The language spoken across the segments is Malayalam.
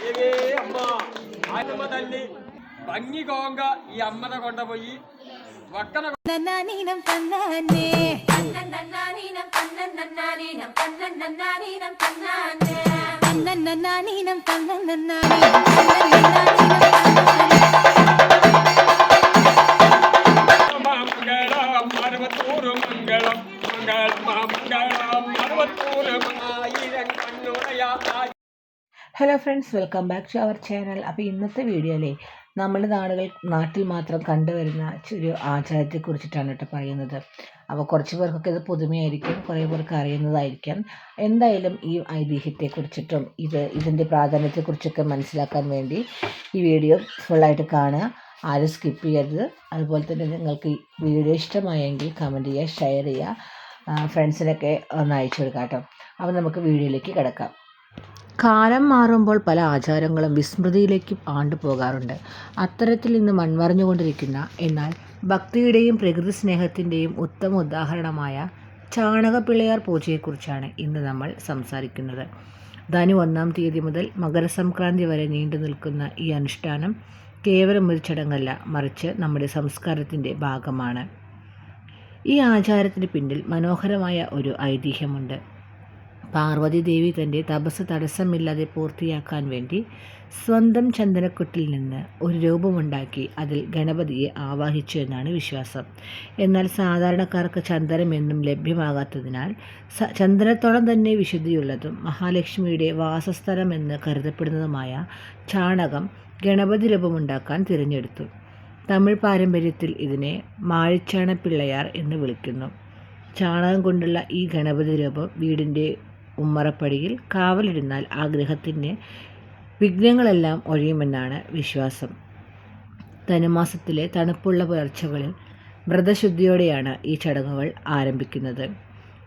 దేవే అమ్మా ఆయమ్మ తల్లి భంగి గోంగ ఈ అమ్మను కొండపోయి ఒక్కన నన్నానీనం తన్నానే నన్నానీనం తన్నన్నానీనం తన్నన్నానీనం తన్నానే నన్నానీనం తన్నన్నానీనం తన్నన్నానీనం తన్నానే hello friends welcome back to our channel അപ്പോൾ ഇന്നത്തെ വീഡിയോയിലെ നമ്മുടെ നാടുകൾ നാട്ടിൽ മാത്രം കണ്ടുവരുന്ന ഒരു ആചാരത്തെക്കുറിച്ചിട്ടാണ് കേട്ടോ പറയുന്നത്. അപ്പോൾ കുറച്ച് പേർക്കൊക്കെ ഇത് പുതുമയായിരിക്കും കുറേ പേർക്ക് അറിയുന്നതായിരിക്കാം. എന്തായാലും ഈ ഐതിഹ്യത്തെക്കുറിച്ചിട്ടും ഇത് ഇതിന്റെ പ്രാധാന്യത്തെക്കുറിച്ചൊക്കെ മനസ്സിലാക്കാൻ വേണ്ടി ഈ വീഡിയോ ഫുള്ളായിട്ട് കാണുക. ആരും സ്കിപ്പ് ചെയ്യരുത്. അതുപോലെ തന്നെ നിങ്ങൾക്ക് വീഡിയോ ഇഷ്ടമായെങ്കിൽ കമന്റ് ചെയ്യുക ഷെയർ ചെയ്യുക. ഫ്രണ്ട്സിനൊക്കെ ഒന്ന് അയച്ചു കൊടുക്കാം കേട്ടോ അപ്പോൾ നമുക്ക് വീഡിയോയിലേക്ക് കിടക്കാം. കാലം മാറുമ്പോൾ പല ആചാരങ്ങളും വിസ്മൃതിയിലേക്ക് ആണ്ടുപോകാറുണ്ട് അത്തരത്തിൽ ഇന്ന് മൺമറഞ്ഞുകൊണ്ടിരിക്കുന്ന എന്നാൽ ഭക്തിയുടെയും പ്രകൃതി സ്നേഹത്തിന്റെയും ഉത്തമ ഉദാഹരണമായ ചാണകപ്പിള്ളയാർ പൂജയെക്കുറിച്ചാണ് ഇന്ന് നമ്മൾ സംസാരിക്കുന്നത്. ധനു ഒന്നാം തീയതി മുതൽ മകരസംക്രാന്തി വരെ നീണ്ടു നിൽക്കുന്ന ഈ അനുഷ്ഠാനം കേവലം ഒരു ചടങ്ങല്ല മറിച്ച് നമ്മുടെ സംസ്കാരത്തിന്റെ ഭാഗമാണ്. ഈ ആചാരത്തിന് പിന്നിൽ മനോഹരമായ ഒരു ഐതിഹ്യമുണ്ട്. പാർവതി ദേവി തന്റെ തപസ് തടസ്സമില്ലാതെ പൂർത്തിയാക്കാൻ വേണ്ടി സ്വന്തം ചന്ദനക്കുട്ടിൽ നിന്ന് ഒരു രൂപമുണ്ടാക്കി അതിൽ ഗണപതിയെ ആവാഹിച്ചു എന്നാണ് വിശ്വാസം. എന്നാൽ സാധാരണക്കാർക്ക് ചന്ദനം എന്നും ലഭ്യമാകാത്തതിനാൽ ചന്ദനത്തോളം തന്നെ വിശുദ്ധിയുള്ളതും മഹാലക്ഷ്മിയുടെ വാസസ്ഥലം എന്ന് കരുതപ്പെടുന്നതുമായ ചാണകം ഗണപതി രൂപമുണ്ടാക്കാൻ തിരഞ്ഞെടുത്തു. തമിഴ് പാരമ്പര്യത്തിൽ ഇതിനെ മാഴിച്ചാണ പിള്ളയാർ എന്ന് വിളിക്കുന്നു. ചാണകം കൊണ്ടുള്ള ഈ ഗണപതി രൂപം വീടിന്റെ ഉമ്മറപ്പടിയിൽ കാവലിരുന്നാൽ ആഗ്രഹത്തിന് വിഘ്നങ്ങളെല്ലാം ഒഴിയുമെന്നാണ് വിശ്വാസം. ധനുമാസത്തിലെ തണുപ്പുള്ള പുലർച്ചകളിൽ വ്രതശുദ്ധിയോടെയാണ് ഈ ചടങ്ങുകൾ ആരംഭിക്കുന്നത്.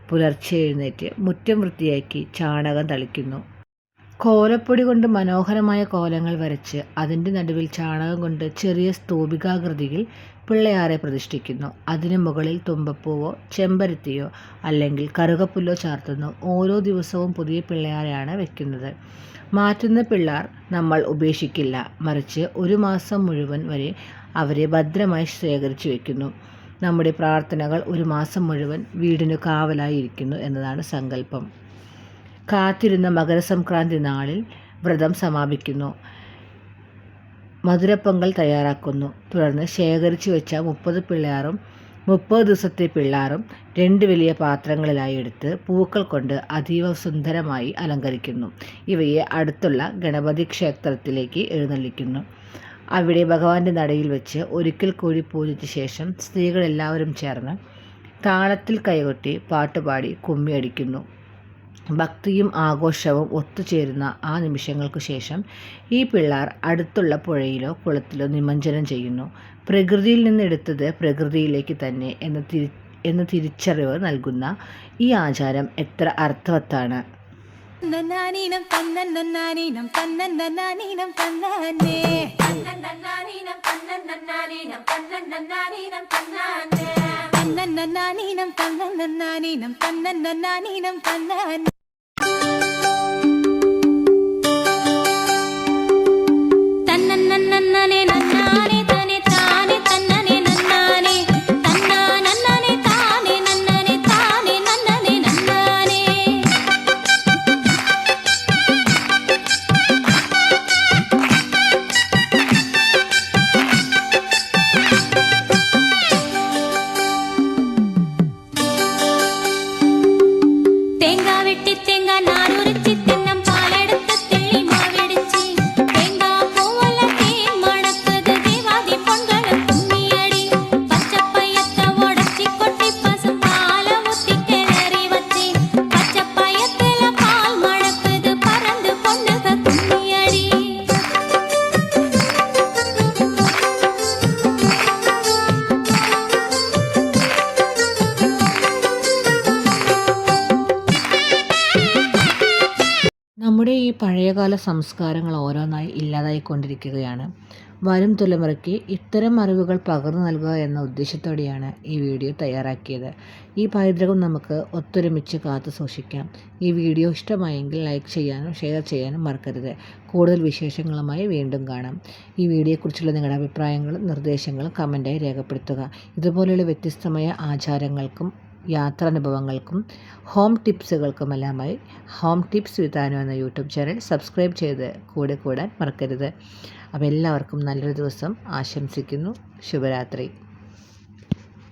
പുലർച്ചെ എഴുന്നേറ്റ് മുറ്റം വൃത്തിയാക്കി ചാണകം തളിക്കുന്നു. കോലപ്പൊടി കൊണ്ട് മനോഹരമായ കോലങ്ങൾ വരച്ച് അതിന്റെ നടുവിൽ ചാണകം കൊണ്ട് ചെറിയ സ്തൂപികാകൃതിയിൽ പിള്ളയാറെ പ്രതിഷ്ഠിക്കുന്നു. അതിനു മുകളിൽ തുമ്പപ്പൂവോ ചെമ്പരത്തിയോ അല്ലെങ്കിൽ കറുകപ്പുല്ലോ ചാർത്തുന്നു. ഓരോ ദിവസവും പുതിയ പിള്ളയാരെയാണ് വെക്കുന്നത്. മാറ്റുന്ന പിള്ളാർ നമ്മൾ ഉപേക്ഷിക്കില്ല. മറിച്ച് ഒരു മാസം മുഴുവൻ വരെ അവരെ ഭദ്രമായി ശേഖരിച്ചു വയ്ക്കുന്നു നമ്മുടെ പ്രാർത്ഥനകൾ ഒരു മാസം മുഴുവൻ വീടിനു കാവലായിരിക്കുന്നു എന്നതാണ് സങ്കല്പം. കാത്തിരുന്ന മകരസംക്രാന്തി നാളിൽ വ്രതം സമാപിക്കുന്നു. മധുരപ്പൊങ്കൽ തയ്യാറാക്കുന്നു. തുടർന്ന് ശേഖരിച്ചു വെച്ച മുപ്പത് പിള്ളാറും മുപ്പത് ദിവസത്തെ പിള്ളാറും രണ്ട് വലിയ പാത്രങ്ങളിലായി എടുത്ത് പൂക്കൾ കൊണ്ട് അതീവ സുന്ദരമായി അലങ്കരിക്കുന്നു. ഇവയെ അടുത്തുള്ള ഗണപതി ക്ഷേത്രത്തിലേക്ക് എഴുന്നള്ളിക്കുന്നു. അവിടെ ഭഗവാന്റെ നടയിൽ വെച്ച് ഒരിക്കൽ കൂടി പൂജിച്ച ശേഷം സ്ത്രീകളെല്ലാവരും ചേർന്ന് താളത്തിൽ കൈകൊട്ടി പാട്ടുപാടി കുമ്മിയടിക്കുന്നു. ഭക്തിയും ആഘോഷവും ഒത്തുചേരുന്ന ആ നിമിഷങ്ങൾക്കു ശേഷം ഈ പിള്ളാർ അടുത്തുള്ള പുഴയിലോ കുളത്തിലോ നിമഞ്ജനം ചെയ്യുന്നു. പ്രകൃതിയിൽ നിന്നെടുത്തത് പ്രകൃതിയിലേക്ക് തന്നെ എന്ന തിരി എന്ന തിരിച്ചറിവ് നൽകുന്ന ഈ ആചാരം എത്ര അർത്ഥവത്താണ്. തന്നന്നാനീനം തന്നന്നാനീനം തന്നന്നാനീനം തന്നാനേ നന്നാനീനം തന്നന്നന്നാനീനം തന്നന്നന്നാനീനം തന്നാനേ தன்னன்ன நானீனம் தன்னன்ன நானீனம் தன்னன்ன நானீனம் தன்ன പഴയകാല സംസ്കാരങ്ങൾ ഓരോന്നായി ഇല്ലാതായിക്കൊണ്ടിരിക്കുകയാണ്. വരും തലമുറയ്ക്ക് ഇത്തരം അറിവുകൾ പകർന്നു നൽകുക എന്ന ഉദ്ദേശത്തോടെയാണ് ഈ വീഡിയോ തയ്യാറാക്കിയത്. ഈ പൈതൃകം നമുക്ക് ഒത്തൊരുമിച്ച് കാത്തു സൂക്ഷിക്കാം. ഈ വീഡിയോ ഇഷ്ടമായെങ്കിൽ ലൈക്ക് ചെയ്യാനും ഷെയർ ചെയ്യാനും മറക്കരുത്. കൂടുതൽ വിശേഷങ്ങളുമായി വീണ്ടും കാണാം. ഈ വീഡിയോയെക്കുറിച്ചുള്ള നിങ്ങളുടെ അഭിപ്രായങ്ങളും നിർദ്ദേശങ്ങളും കമന്റായി രേഖപ്പെടുത്തുക. ഇതുപോലെയുള്ള വ്യത്യസ്തമായ ആചാരങ്ങൾക്കും യാത്രാനുഭവങ്ങൾക്കും ഹോം ടിപ്സുകൾക്കുമെല്ലാമായി ഹോം ടിപ്സ് വിത്താനു എന്ന യൂട്യൂബ് ചാനൽ സബ്സ്ക്രൈബ് ചെയ്ത് കൂടെ കൂടാൻ മറക്കരുത്. അപ്പോൾ എല്ലാവർക്കും നല്ലൊരു ദിവസം ആശംസിക്കുന്നു. ശുഭരാത്രി.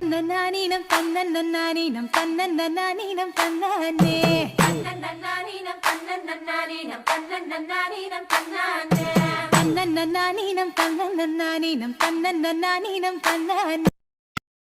നന്നാനീനം തന്നന്നാനീനം തന്നന്നാനീനം തന്നാനേ തന്നന്നാനീനം തന്നന്നാനീനം തന്നന്നാനീനം തന്നാനേ തന്നന്നാനീനം തന്നന്നാനീനം തന്നന്നാനീനം തന്നാനേ